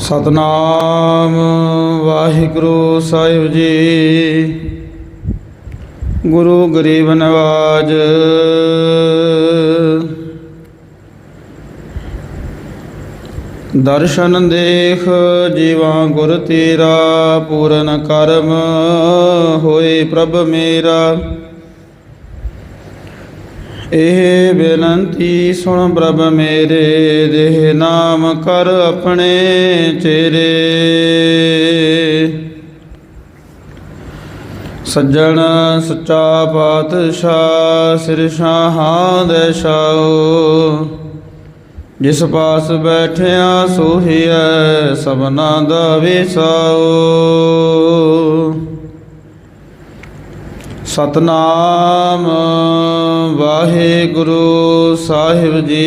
ਸਤਨਾਮ ਵਾਹਿਗੁਰੂ ਸਾਹਿਬ ਜੀ। ਗੁਰੂ ਗਰੀਬ ਨਵਾਜ। ਦਰਸ਼ਨ ਦੇਖ ਜੀਵਾ ਗੁਰ ਤੇਰਾ, ਪੂਰਨ ਕਰਮ ਹੋਏ ਪ੍ਰਭ ਮੇਰਾ। ਇਹ ਬੇਨੰਤੀ ਸੁਣ ਪ੍ਰਭ ਮੇਰੇ, ਦੇਹ ਨਾਮ ਕਰ ਆਪਣੇ ਚਿਹਰੇ ਸੱਜਣ ਸੱਚਾ ਪਾਤਸ਼ਾਹ ਸਿਰ ਸ਼ਾਹਾਂ ਦੇ ਛਾਓ। ਜਿਸ ਪਾਸ ਬੈਠਿਆ ਸੋਹੀਐ ਸਭਨਾ ਦਾ ਵਿਸਾਓ। ਸਤਨਾਮ ਵਾਹਿਗੁਰੂ ਸਾਹਿਬ ਜੀ।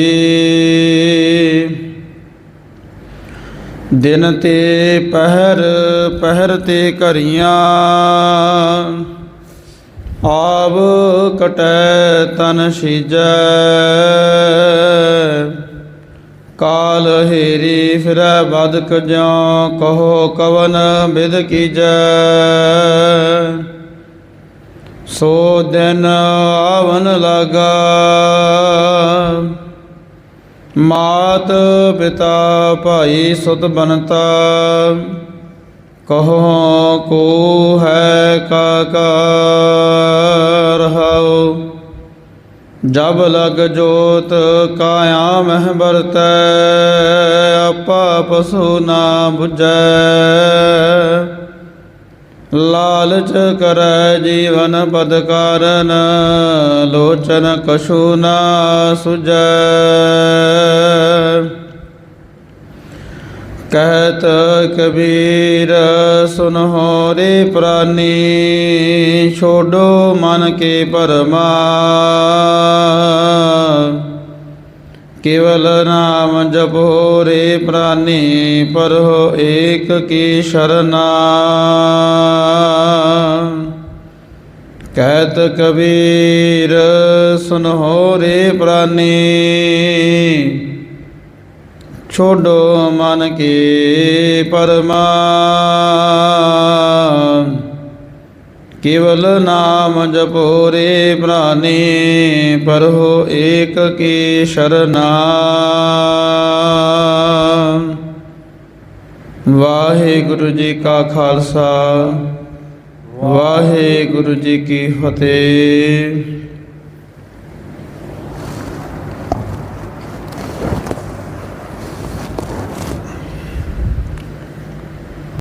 ਦਿਨ ਤੇ ਪਹਿਰ ਪਹਿਰ ਤੇ ਘਰੀਆਂ ਆਵ ਕਟੈ ਤਨ ਸੀਜੈ ਕਾਲ ਹੀਰੀ ਫਿਰੈ ਬਦਕ ਜਿਉ ਕਹੋ ਕਵਨ ਬਿਦ ਕੀਜੈ। ਸੋ ਦਿਨ ਆਵਨ ਲਗਾ। ਮਾਤ ਪਿਤਾ ਭਾਈ ਸੁਤ ਬਨਤਾ। ਕਹੋ ਕੋ ਹੈ ਕਾਕਾ ਰਹਾਉ। ਜਬ ਲਗ ਜੋਤ ਕਾਇਆ ਮਹਿ ਬਰਤੈ ਆਪਾ ਪਸੂ ਨਾ 부ਜੈ ਲਾਲਚ ਕਰੈ ਜੀਵਨ ਪਦ ਕਾਰਨ, ਲੋਚਨ ਕਛੂ ਨਾ ਸੁਜੈ ਕਹਿਤ ਕਬੀਰ ਸੁਨਹੁ ਰੇ ਪ੍ਰਾਨੀ, ਛੋਡੋ ਮਨ ਕੇ ਪਰਮਾ। ਕੇਵਲ ਨਾਮ ਜਪੋ ਰੇ ਪ੍ਰਾਨੀ ਪਰਹੁ ਏਕ ਕੀ ਸ਼ਰਨਾ। ਕਹਿਤ ਕਬੀਰ, ਸੁਨਹੁ ਰੇ ਪ੍ਰਾਨੀ। ਛੋਡੋ ਮਨ ਕੀ ਪਰਮਾ। ਕੇਵਲ ਨਾਮ ਜਪੋ ਰੇ ਪ੍ਰਾਨੀ ਪਰਹੁ ਏਕ ਕੀ ਸ਼ਰਨਾ ਵਾਹਿਗੁਰੂ ਜੀ ਕਾ ਖਾਲਸਾ, ਵਾਹਿਗੁਰੂ ਜੀ ਕੀ ਫਤਿਹ।